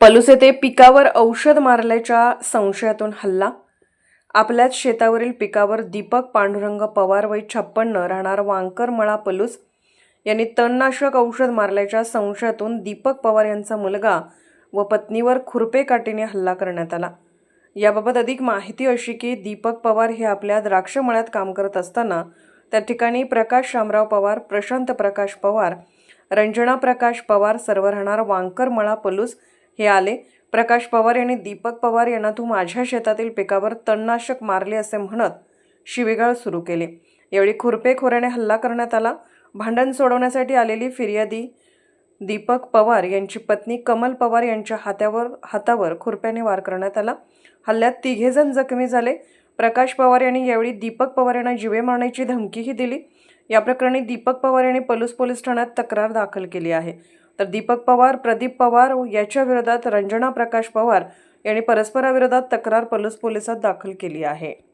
पलुस येथे पिकावर औषध मारल्याच्या संशयातून हल्ला? आपल्याच शेतावरील पिकावर दीपक पांडुरंग पवार वय छप्पन्न राहणार वांकर मळा पलूस. यांनी तणनाशक औषध मारल्याच्या संशयातून दीपक पवार यांचा मुलगा व पत्नीवर खुरपे काठीने हल्ला करण्यात आला. याबाबत अधिक माहिती अशी की दीपक पवार हे आपल्या द्राक्ष मळ्यात काम करत असताना त्या ठिकाणी प्रकाश शामराव पवार प्रशांत प्रकाश पवार रंजना प्रकाश पवार सर्व राहणार वांकर मळा पलूस हे आले. प्रकाश पवार यांनी दीपक पवार यांना तू माझ्या शेतातील पिकावर तणनाशक मारले असे म्हणत शिवीगाळ सुरू केले. यावेळी खुरपेखोऱ्याने हल्ला करण्यात आला. भांडण सोडवण्यासाठी आलेली फिर्यादी दीपक पवार यांची पत्नी कमल पवार यांच्या हात्यावर हातावर खुरप्याने वार करण्यात आला. हल्ल्यात तिघेजण जखमी झाले. प्रकाश पवार यांनी यावेळी दीपक पवार यांना जिवे मारण्याची धमकीही दिली. या प्रकरणी दीपक पवार यांनी पलूस पोलीस ठाण्यात तक्रार दाखल केली आहे. तर दीपक पवार प्रदीप पवार याच्या विरोधात रंजना प्रकाश पवार यांनी परस्पराविरोधात तक्रार पलूस पोलिसात दाखल केली आहे.